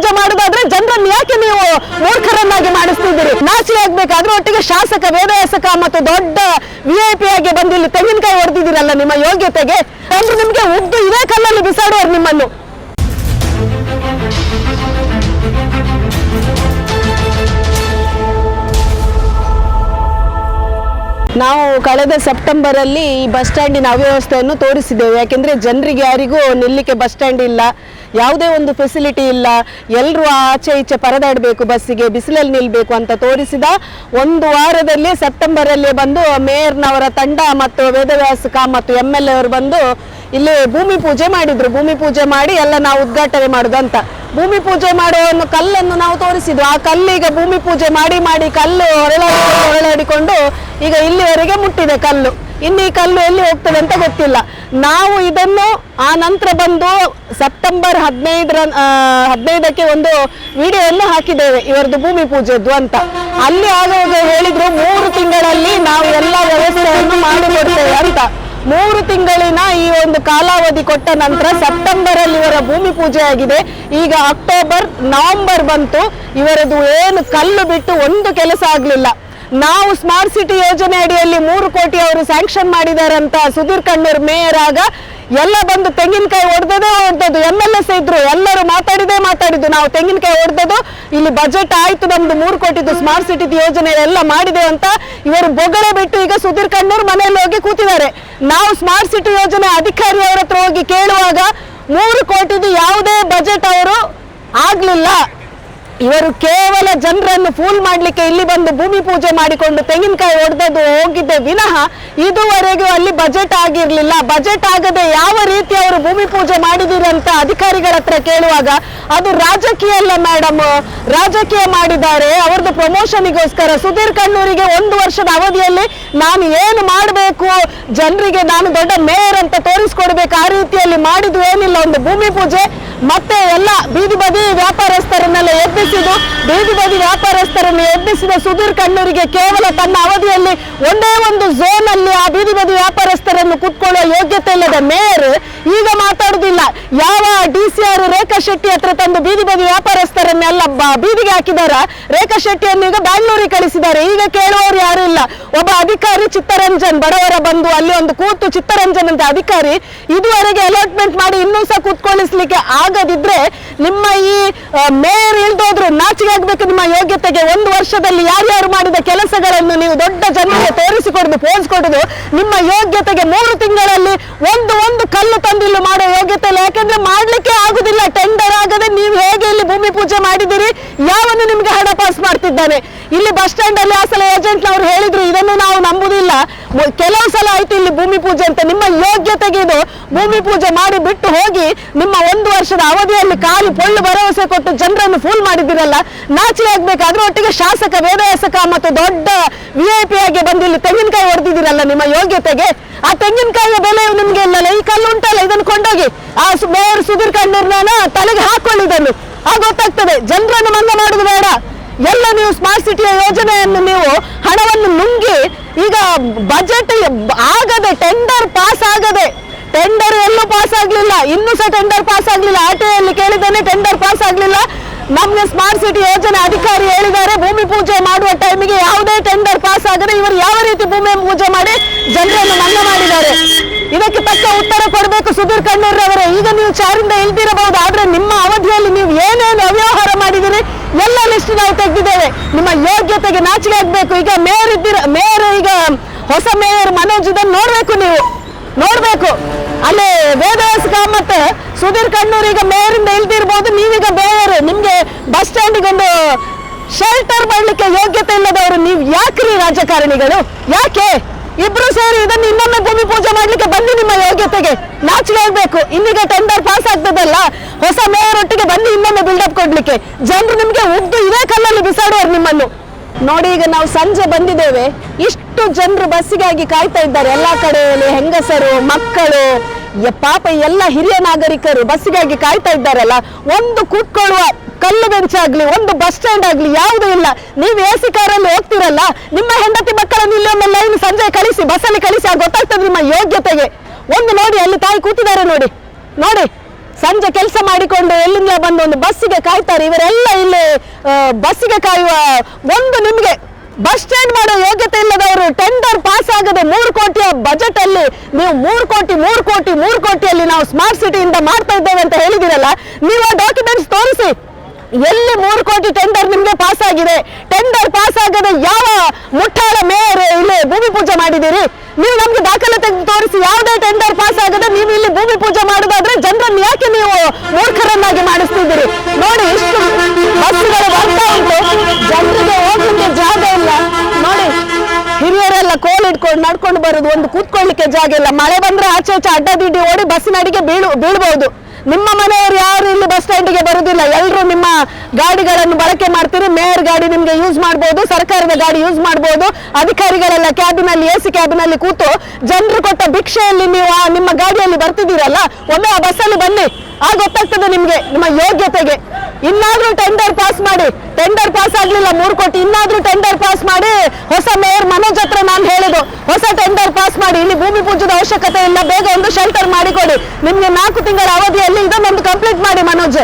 ಪೂಜೆ ಮಾಡುದಾದ್ರೆ ಜನರನ್ನು ಯಾಕೆ ನೀವು ಮೂರ್ಖರನ್ನಾಗಿ ಮಾಡಿಸ್ತಿದ್ದೀರಿ? ನಾಚಿ ಆಗ್ಬೇಕಾದ್ರೆ ಒಟ್ಟಿಗೆ ಶಾಸಕ ವೇದಯಾಸಕ ಮತ್ತು ದೊಡ್ಡ ವಿ ಐ ಪಿ ಆಗಿ ಬಂದು ಇಲ್ಲಿ ತೆಂಗಿನಕಾಯಿ ಹೊಡೆದಿದ್ದೀರಲ್ಲ ನಿಮ್ಮ ಯೋಗ್ಯತೆಗೆ? ಅಂದ್ರೆ ನಿಮ್ಗೆ ಉದ್ದು ಇದೇ ಕಲ್ಲಲ್ಲಿ ಬಿಸಾಡುವರು ನಿಮ್ಮನ್ನು. ನಾವು ಕಳೆದ ಸೆಪ್ಟೆಂಬರ್ ಅಲ್ಲಿ ಈ ಬಸ್ ಸ್ಟ್ಯಾಂಡಿನ ಅವ್ಯವಸ್ಥೆಯನ್ನು ತೋರಿಸಿದ್ದೇವೆ. ಯಾಕೆಂದ್ರೆ ಜನರಿಗೆ ಯಾರಿಗೂ ನಿಲ್ಲಿಕ್ಕೆ ಬಸ್ ಸ್ಟ್ಯಾಂಡ್ ಇಲ್ಲ. ಯಾವುದೇ ಒಂದು ಫೆಸಿಲಿಟಿ ಇಲ್ಲ. ಎಲ್ಲರೂ ಆಚೆ ಈಚೆ ಪರದಾಡಬೇಕು ಬಸ್ಸಿಗೆ, ಬಿಸಿಲಲ್ಲಿ ನಿಲ್ಲಬೇಕು ಅಂತ ತೋರಿಸಿದ ಒಂದು ವಾರದಲ್ಲಿ ಸೆಪ್ಟೆಂಬರ್ ಅಲ್ಲಿ ಬಂದು ಮೇಯರ್ನವರ ತಂಡ ಮತ್ತು ವೇದವ್ಯಾಸಕ ಮತ್ತು ಎಂ ಎಲ್ ಎ ಅವರು ಬಂದು ಇಲ್ಲಿ ಭೂಮಿ ಪೂಜೆ ಮಾಡಿದ್ರು. ಭೂಮಿ ಪೂಜೆ ಮಾಡಿ ಎಲ್ಲ ನಾವು ಉದ್ಘಾಟನೆ ಮಾಡುದು ಅಂತ. ಭೂಮಿ ಪೂಜೆ ಮಾಡುವ ಒಂದು ಕಲ್ಲನ್ನು ನಾವು ತೋರಿಸಿದ್ವಿ. ಆ ಕಲ್ಲೀಗ ಭೂಮಿ ಪೂಜೆ ಮಾಡಿ ಮಾಡಿ ಕಲ್ಲು ಹೊರಳಾಡಿಕೊಂಡು ಹೊರಳಾಡಿಕೊಂಡು ಈಗ ಇಲ್ಲಿವರೆಗೆ ಮುಟ್ಟಿದೆ ಕಲ್ಲು. ಇನ್ನು ಈ ಕಲ್ಲು ಎಲ್ಲಿ ಹೋಗ್ತದೆ ಅಂತ ಗೊತ್ತಿಲ್ಲ. ನಾವು ಇದನ್ನು ಆ ನಂತರ ಬಂದು ಸೆಪ್ಟೆಂಬರ್ ಹದಿನೈದರ ಹದಿನೈದಕ್ಕೆ ಒಂದು ವಿಡಿಯೋವನ್ನು ಹಾಕಿದ್ದೇವೆ ಇವರದ್ದು ಭೂಮಿ ಪೂಜೆದ್ದು ಅಂತ. ಅಲ್ಲಿ ಆಗುವಾಗ ಹೇಳಿದ್ರು, ಮೂರು ತಿಂಗಳಲ್ಲಿ ನಾವು ಎಲ್ಲ ವ್ಯವಸ್ಥೆಯನ್ನು ಮಾಡಿಕೊಡ್ತೇವೆ ಅಂತ. ಮೂರು ತಿಂಗಳಿನ ಈ ಒಂದು ಕಾಲಾವಧಿ ಕೊಟ್ಟ ನಂತರ ಸೆಪ್ಟೆಂಬರ್ ಅಲ್ಲಿ ಇವರ ಭೂಮಿ ಪೂಜೆ ಆಗಿದೆ. ಈಗ ಅಕ್ಟೋಬರ್, ನವೆಂಬರ್ ಬಂತು. ಇವರದು ಏನು ಕಲ್ಲು ಬಿಟ್ಟು ಒಂದು ಕೆಲಸ ಆಗ್ಲಿಲ್ಲ. ನಾವು ಸ್ಮಾರ್ಟ್ ಸಿಟಿ ಯೋಜನೆ ಅಡಿಯಲ್ಲಿ ಮೂರು ಕೋಟಿ ಅವರು ಸ್ಯಾಂಕ್ಷನ್ ಅಂತ ಸುಧೀರ್ ಕಣ್ಣೂರ್ ಮೇಯರ್ ಆಗ, ಎಲ್ಲ ಬಂದು ತೆಂಗಿನಕಾಯಿ ಹೊಡೆದೇ ಹೊಡೆದದು ಎಂ ಎಲ್ ಎಸ್ ಇದ್ರು. ಎಲ್ಲರೂ ಮಾತಾಡಿದೆ ಮಾತಾಡಿದ್ದು. ನಾವು ತೆಂಗಿನಕಾಯಿ ಹೊಡೆದದು ಇಲ್ಲಿ ಬಜೆಟ್ ಆಯ್ತು ನಮ್ದು ಮೂರು ಕೋಟಿದು ಸ್ಮಾರ್ಟ್ ಸಿಟಿ ಯೋಜನೆ ಎಲ್ಲ ಮಾಡಿದೆ ಅಂತ ಇವರು ಬೊಗಳೆ ಬಿಟ್ಟು ಈಗ ಸುಧೀರ್ ಕಣ್ಣೂರ್ ಮನೆಯಲ್ಲಿ ಹೋಗಿ ಕೂತಿದ್ದಾರೆ. ನಾವು ಸ್ಮಾರ್ಟ್ ಸಿಟಿ ಯೋಜನೆ ಅಧಿಕಾರಿ ಅವರ ಹತ್ರ ಹೋಗಿ ಕೇಳುವಾಗ ಮೂರು ಕೋಟಿದು ಯಾವುದೇ ಬಜೆಟ್ ಅವರು ಆಗ್ಲಿಲ್ಲ. ಇವರು ಕೇವಲ ಜನರನ್ನು ಫೂಲ್ ಮಾಡಲಿಕ್ಕೆ ಇಲ್ಲಿ ಬಂದು ಭೂಮಿ ಪೂಜೆ ಮಾಡಿಕೊಂಡು ತೆಂಗಿನಕಾಯಿ ಹೊಡೆದದ್ದು ಹೋಗಿದ್ದೆ ವಿನಃ ಇದುವರೆಗೂ ಅಲ್ಲಿ ಬಜೆಟ್ ಆಗಿರಲಿಲ್ಲ. ಬಜೆಟ್ ಆಗದೆ ಯಾವ ರೀತಿ ಅವರು ಭೂಮಿ ಪೂಜೆ ಮಾಡಿದಿರಿ ಅಂತ ಅಧಿಕಾರಿಗಳ ಹತ್ರ ಕೇಳುವಾಗ, ಅದು ರಾಜಕೀಯ ಅಲ್ಲ ಮೇಡಮ್ ರಾಜಕೀಯ ಮಾಡಿದ್ದಾರೆ. ಅವ್ರದ್ದು ಪ್ರಮೋಷನ್ಗೋಸ್ಕರ ಸುಧೀರ್ ಕಣ್ಣೂರಿಗೆ ಒಂದು ವರ್ಷದ ಅವಧಿಯಲ್ಲಿ ನಾನು ಏನು ಮಾಡಬೇಕು? ಜನರಿಗೆ ನಾನು ದೊಡ್ಡ ಮೇಯರ್ ಅಂತ ತೋರಿಸ್ಕೊಡ್ಬೇಕು. ಆ ರೀತಿಯಲ್ಲಿ ಮಾಡಿದ್ದು ಏನಿಲ್ಲ. ಒಂದು ಭೂಮಿ ಪೂಜೆ ಮತ್ತೆ ಎಲ್ಲ ಬೀದಿ ಬದಿ ವ್ಯಾಪಾರಸ್ಥರನ್ನೆಲ್ಲ ಎಬ್ಬಿಸಿದ್ದು ಬೀದಿ ಬದಿ ವ್ಯಾಪಾರಸ್ಥರನ್ನು ಎಬ್ಬಿಸಿದ ಸುಧೀರ್ ಕಣ್ಣೂರಿಗೆ ಕೇವಲ ತನ್ನ ಅವಧಿಯಲ್ಲಿ ಒಂದೇ ಒಂದು ಝೋನ್ ಅಲ್ಲಿ ಆ ಬೀದಿ ಬದಿ ವ್ಯಾಪಾರಸ್ಥರನ್ನು ಕುತ್ಕೊಳ್ಳುವ ಯೋಗ್ಯತೆ ಇಲ್ಲದ ಮೇಯರ್ ಈಗ ಮಾತಾಡುದಿಲ್ಲ. ಯಾವ D C R Rekha Shetty ಹತ್ರ ತಂದು ಬೀದಿ ಬದಿ ವ್ಯಾಪಾರಸ್ಥರನ್ನೆಲ್ಲ ಬೀದಿಗೆ ಹಾಕಿದಾರ. ರೇಖಾ ಶೆಟ್ಟಿಯನ್ನು ಈಗ ಬ್ಯಾಂಗ್ಳೂರಿಗೆ ಕಳಿಸಿದ್ದಾರೆ. ಈಗ ಕೇಳುವವರು ಯಾರು ಇಲ್ಲ. ಒಬ್ಬ ಅಧಿಕಾರಿ ಚಿತ್ತರಂಜನ್, ಬಡವರ ಬಂದು ಅಲ್ಲಿ ಒಂದು ಕೂತು ಚಿತ್ತರಂಜನ್ ಅಂತ ಅಧಿಕಾರಿ ಇದುವರೆಗೆ ಅಲಾಟ್ಮೆಂಟ್ ಮಾಡಿ ಇನ್ನೂ ಸಹ ಕೂತ್ಕೊಳ್ಳಿಸ್ಲಿಕ್ಕೆ ಆಗದಿದ್ರೆ ನಿಮ್ಮ ಈ ಮೇಯರ್ ಇಳ್ದೋದ್ರು ನಾಚಿಕೆ ಆಗ್ಬೇಕು ನಿಮ್ಮ ಯೋಗ್ಯತೆಗೆ ಒಂದು ವರ್ಷದಲ್ಲಿ ಯಾರ್ಯಾರು ಮಾಡಿದ ಕೆಲಸಗಳನ್ನು ನೀವು ದೊಡ್ಡ ಜನರಿಗೆ ತೋರಿಸಿಕೊಡುದು ಪೋಸ್ ನಿಮ್ಮ ಯೋಗ್ಯತೆಗೆ ಮೂರು ತಿಂಗಳಲ್ಲಿ ಒಂದು ಒಂದು ಕಲ್ಲು ತಂದಿಲ್ಲು ಮಾಡೋ ಯೋಗ್ಯತೆ ಇಲ್ಲ ಯಾಕಂದ್ರೆ ಮಾಡ್ಲಿಕ್ಕೆ ಆಗುದಿಲ್ಲ ಟೆಂಡರ್ ಆಗದೆ ನೀವು ಹೇಗೆ ಇಲ್ಲಿ ಭೂಮಿ ಪೂಜೆ ಮಾಡಿದಿರಿ ಯಾವನು ನಿಮ್ಗೆ ಹಣ ಪಾಸ್ ಮಾಡ್ತಿದ್ದಾನೆ? ಇಲ್ಲಿ ಬಸ್ ಸ್ಟ್ಯಾಂಡ್ ಅಲ್ಲಿ ಆ ಸಲ ಏಜೆಂಟ್ ನವರು ಹೇಳಿದ್ರು ಇದನ್ನು ನಾವು ನಂಬುದಿಲ್ಲ ಮೊ- ಕೆಲವು ಸಲ ಆಯ್ತು ಇಲ್ಲಿ ಭೂಮಿ ಪೂಜೆ ಅಂತ ನಿಮ್ಮ ಯೋಗ್ಯತೆಗೆ ಇದು ಭೂಮಿ ಪೂಜೆ ಮಾಡಿ ಬಿಟ್ಟು ಹೋಗಿ ನಿಮ್ಮ ಒಂದು ವರ್ಷದ ಅವಧಿಯಲ್ಲಿ ಕಾಲು ಪೊಳ್ಳು ಭರವಸೆ ಕೊಟ್ಟು ಜನರನ್ನು ಫೂಲ್ ಮಾಡಿದ್ದೀರಲ್ಲ, ನಾಚಿಕೆ ಆಗ್ಬೇಕಾದ್ರೆ ಒಟ್ಟಿಗೆ ಶಾಸಕ, ವೇದವ್ಯಾಸಕ ಮತ್ತು ದೊಡ್ಡ ವಿ ಐ ಪಿ ಆಗಿ ಬಂದು ಇಲ್ಲಿ ತೆಂಗಿನಕಾಯಿ ಹೊಡೆದಿದ್ದೀರಲ್ಲ ನಿಮ್ಮ ಯೋಗ್ಯತೆಗೆ? ಆ ತೆಂಗಿನಕಾಯಿಯ ಬೆಲೆ ನಿಮ್ಗೆ ಇಲ್ಲಲ್ಲ, ಈ ಕಲ್ಲು ಉಂಟಲ್ಲ, ಇದನ್ನು ಕೊಂಡೋಗಿ. ಆ ಮೇಯರ್ ಸುಧೀರ್ ಕಣ್ಣೂರ್ನ ತಲೆಗೆ ಹಾಕೊಳ್ಳಿ ಇದನ್ನು ಆ ಗೊತ್ತಾಗ್ತದೆ, ಜನರನ್ನು ಮನ್ನ ಮಾಡುದು ಬೇಡ. ಎಲ್ಲ ನೀವು ಸ್ಮಾರ್ಟ್ ಸಿಟಿಯ ಯೋಜನೆಯನ್ನು ನೀವು ಹಣವನ್ನು ನುಂಗಿ ಈಗ ಬಜೆಟ್ ಆಗದೆ ಟೆಂಡರ್ ಪಾಸ್ ಆಗದೆ ಟೆಂಡರ್ ಎಲ್ಲೂ ಪಾಸ್ ಆಗ್ಲಿಲ್ಲ, ಇನ್ನೂ ಸಹ ಟೆಂಡರ್ ಪಾಸ್ ಆಗ್ಲಿಲ್ಲ. ಆರ್ ಟಿ ಕೇಳಿದ್ದೇನೆ ಟೆಂಡರ್ ಪಾಸ್ ಆಗ್ಲಿಲ್ಲ. ನಮ್ಗೆ ಸ್ಮಾರ್ಟ್ ಸಿಟಿ ಯೋಜನೆ ಅಧಿಕಾರಿ ಹೇಳಿದ್ದಾರೆ, ಭೂಮಿ ಪೂಜೆ ಮಾಡುವ ಟೈಮಿಗೆ ಯಾವುದೇ ಟೆಂಡರ್ ಪಾಸ್ ಆಗದೆ ಇವರು ಯಾವ ರೀತಿ ಭೂಮಿ ಪೂಜೆ ಮಾಡಿ ಜನರನ್ನು ಮನ್ನ ಮಾಡಿದ್ದಾರೆ. ಇದಕ್ಕೆ ತಕ್ಕ ಉತ್ತರ ಕೊಡಬೇಕು ಸುಧೀರ್ ಕಣ್ಣೂರ್ರವರೇ. ಈಗ ನೀವು ಚಾರಿಂದ ಇಲ್ದಿರಬಹುದು ಆದ್ರೆ ನಿಮ್ಮ ಅವಧಿಯಲ್ಲಿ ನೀವು ಏನೇನು ಅವ್ಯವಹಾರ ಮಾಡಿದಿರಿ ಎಲ್ಲ ಲಿಸ್ಟ್ ನಾವು ತೆಗೆದಿದ್ದೇವೆ. ನಿಮ್ಮ ಯೋಗ್ಯತೆಗೆ ನಾಚಿಕೆ ಆಗ್ಬೇಕು. ಈಗ ಮೇಯರ್ ಇದ್ದೀರ, ಮೇಯರ್ ಈಗ ಹೊಸ ಮೇಯರ್ ಮನೋಜ್ ಇದನ್ನು ನೋಡ್ಬೇಕು ನೀವು. ನೋಡ್ಬೇಕು. ಅಲ್ಲಿ ವೇದವಾಸ ಕಾಮತ್ ಸುಧೀರ್ ಕಣ್ಣೂರ್ ಈಗ ಮೇಯರ್ ಇಂದ ಇಲ್ದಿರ್ಬೋದು, ನೀವೀಗ ಮೇಯರ್. ನಿಮ್ಗೆ ಬಸ್ ಸ್ಟ್ಯಾಂಡಿಗೆ ಒಂದು ಶೆಲ್ಟರ್ ಮಾಡ್ಲಿಕ್ಕೆ ಯೋಗ್ಯತೆ ಇಲ್ಲದವರು ನೀವು ಯಾಕ್ರಿ ರಾಜಕಾರಣಿಗಳು? ಯಾಕೆ? ಇಬ್ರು ಸೇರಿ ಇದನ್ನು ಇನ್ನೊಮ್ಮೆ ಭೂಮಿ ಪೂಜೆ ಮಾಡ್ಲಿಕ್ಕೆ ಬನ್ನಿ ನಿಮ್ಮ ಯೋಗ್ಯತೆಗೆ. ನಾಚಿಕೆ ಹೋಗ್ಬೇಕು ಇನ್ನೀಗ ಟೆಂಡರ್ ಪಾಸ್ ಆಗ್ತದಲ್ಲ? ಹೊಸ ಮೇಯರ್ ಒಟ್ಟಿಗೆ ಬನ್ನಿ ಇನ್ನೊಮ್ಮೆ ಬಿಲ್ಡಪ್ ಕೊಡ್ಲಿಕ್ಕೆ. ಜನರು ನಿಮ್ಗೆ ಉದ್ದು ಇದೇ ಕಲ್ಲಲ್ಲಿ ಬಿಸಾಡುವರು ನಿಮ್ಮನ್ನು. ನೋಡಿ, ಈಗ ನಾವು ಸಂಜೆ ಬಂದಿದ್ದೇವೆ. ಇಷ್ಟು ಜನರು ಬಸ್ಸಿಗಾಗಿ ಕಾಯ್ತಾ ಇದ್ದಾರೆ. ಎಲ್ಲಾ ಕಡೆಯಲ್ಲಿ ಹೆಂಗಸರು, ಮಕ್ಕಳು ಪಾಪ ಎಲ್ಲ ಹಿರಿಯ ನಾಗರಿಕರು ಬಸ್ಸಿಗಾಗಿ ಕಾಯ್ತಾ ಇದ್ದಾರಲ್ಲ? ಒಂದು ಕೂತ್ಕೊಳ್ಳುವ ಕಲ್ಲು ಬೆಂಚ್ ಆಗ್ಲಿ, ಒಂದು ಬಸ್ ಸ್ಟ್ಯಾಂಡ್ ಆಗ್ಲಿ, ಯಾವುದೂ ಇಲ್ಲ. ನೀವು ಎ ಸಿ ಕಾರಲ್ಲಿ ಹೋಗ್ತಿರಲ್ಲ, ನಿಮ್ಮ ಹೆಂಡತಿ ಮಕ್ಕಳನ್ನು ಇಲ್ಲಿ ಒಮ್ಮೆ ಲೈನ್ ಸಂಜೆ ಕಳಿಸಿ ಬಸ್ಸಲ್ಲಿ ಕಳಿಸಿ, ಆ ಗೊತ್ತಾಗ್ತದೆ ನಿಮ್ಮ ಯೋಗ್ಯತೆಗೆ. ಒಂದು ನೋಡಿ, ಅಲ್ಲಿ ತಾಯಿ ಕೂತಿದ್ದಾರೆ ನೋಡಿ. ನೋಡಿ, ಸಂಜೆ ಕೆಲಸ ಮಾಡಿಕೊಂಡು ಎಲ್ಲಿಂದ ಬಂದು ಒಂದು ಬಸ್ಸಿಗೆ ಕಾಯ್ತಾರೆ. ಇವರೆಲ್ಲ ಇಲ್ಲಿ ಬಸ್ಸಿಗೆ ಕಾಯುವ ಒಂದು ನಿಮಗೆ. ಬಸ್ ಸ್ಟ್ಯಾಂಡ್ ಮಾಡೋ ಯೋಗ್ಯತೆ ಇಲ್ಲದವರು ಟೆಂಡರ್ ಪಾಸ್ ಆಗದೆ ಮೂರು ಕೋಟಿಯ ಬಜೆಟ್ ಅಲ್ಲಿ ನೀವು ಮೂರು ಕೋಟಿ ಮೂರು ಕೋಟಿ, ಮೂರು ಕೋಟಿಯಲ್ಲಿ ನಾವು ಸ್ಮಾರ್ಟ್ ಸಿಟಿಯಿಂದ ಮಾಡ್ತಾ ಇದ್ದೇವೆ ಅಂತ ಹೇಳಿದಿರಲ್ಲ ನೀವು ಆ ಎಲ್ಲಿ ಮೂರು ಕೋಟಿ ಟೆಂಡರ್ ನಿಮ್ಗೆ ಪಾಸ್ ಆಗಿದೆ? ಟೆಂಡರ್ ಪಾಸ್ ಆಗದೆ ಯಾವ ಮುಟ್ಟಾಳ ಮೇಯರ್ ಇಲ್ಲಿ ಭೂಮಿ ಪೂಜೆ ಮಾಡಿದ್ದೀರಿ? ನೀವು ನಮ್ಗೆ ದಾಖಲೆ ತೆಗೆದು ತೋರಿಸಿ ಯಾವುದೇ ಟೆಂಡರ್ ಪಾಸ್ ಆಗದೆ ನೀವು ಇಲ್ಲಿ ಭೂಮಿ ಪೂಜೆ ಮಾಡೋದಾದ್ರೆ ಜನರನ್ನು ಯಾಕೆ ನೀವು ಮೂರ್ಖರನ್ನಾಗಿ ಮಾಡಿಸ್ತಿದ್ದೀರಿ? ನೋಡಿ, ಇಷ್ಟು ಬಸ್ಸುಗಳು ಬರ್ತಾ ಉಂಟು. ಜನರಿಗೆ ಹೋಗ್ಲಿಕ್ಕೆ ಜಾಗ ಇಲ್ಲ. ನೋಡಿ, ಹಿರಿಯರೆಲ್ಲ ಕೋಲ್ ಇಟ್ಕೊಂಡು ನಡ್ಕೊಂಡು ಬರೋದು, ಒಂದು ಕೂತ್ಕೊಳ್ಳಿಕ್ಕೆ ಜಾಗ ಇಲ್ಲ. ಮಳೆ ಬಂದ್ರೆ ಆಚೆ ಆಚೆ ಅಡ್ಡದಿಡ್ಡಿ ಓಡಿ ಬಸ್ಸಿನ ಅಡಿಗೆ ಬೀಳು ಬೀಳ್ಬಹುದು ನಿಮ್ಮ ಮನೆಯವರು ಯಾರು ಇಲ್ಲಿ ಬಸ್ ಸ್ಟ್ಯಾಂಡಿಗೆ ಬರುದಿಲ್ಲ. ಎಲ್ಲರೂ ನಿಮ್ಮ ಗಾಡಿಗಳನ್ನು ಬಳಕೆ ಮಾಡ್ತೀರಿ. ಮೇಯರ್ ಗಾಡಿ ನಿಮ್ಗೆ ಯೂಸ್ ಮಾಡ್ಬೋದು, ಸರ್ಕಾರದ ಗಾಡಿ ಯೂಸ್ ಮಾಡ್ಬೋದು. ಅಧಿಕಾರಿಗಳೆಲ್ಲ ಕ್ಯಾಬಿನಲ್ಲಿ, ಎ ಸಿ ಕ್ಯಾಬಿನಲ್ಲಿ ಕೂತು ಜನರು ಕೊಟ್ಟ ಭಿಕ್ಷೆಯಲ್ಲಿ ನೀವು ನಿಮ್ಮ ಗಾಡಿಯಲ್ಲಿ ಬರ್ತಿದ್ದೀರಲ್ಲ, ಒಮ್ಮೆ ಆ ಬಸ್ಸಲ್ಲಿ ಬನ್ನಿ. ಆ ಗೊತ್ತಾಗ್ತದೆ ನಿಮ್ಗೆ, ನಿಮ್ಮ ಯೋಗ್ಯತೆಗೆ. ಇನ್ನಾದ್ರೂ ಟೆಂಡರ್ ಪಾಸ್ ಮಾಡಿ. ಟೆಂಡರ್ ಪಾಸ್ ಆಗ್ಲಿಲ್ಲ, ಮೂರು ಕೋಟಿ. ಇನ್ನಾದ್ರೂ ಟೆಂಡರ್ ಪಾಸ್ ಮಾಡಿ. ಹೊಸ ಮೇಯರ್ ಮನೋಜ್ ಹತ್ರ ನಾನು ಹೇಳುದು ಹೊಸ ಟೆಂಡರ್ ಪಾಸ್ ಮಾಡಿ. ಇಲ್ಲಿ ಭೂಮಿ ಪೂಜದ ಅವಶ್ಯಕತೆ ಇಲ್ಲ. ಬೇಗ ಒಂದು ಶೆಲ್ಟರ್ ಮಾಡಿಕೊಡಿ. ನಿಮ್ಗೆ ನಾಲ್ಕು ತಿಂಗಳ ಅವಧಿಯಲ್ಲಿ ಇದನ್ನೊಂದು ಕಂಪ್ಲೀಟ್ ಮಾಡಿ ಮನೋಜ್.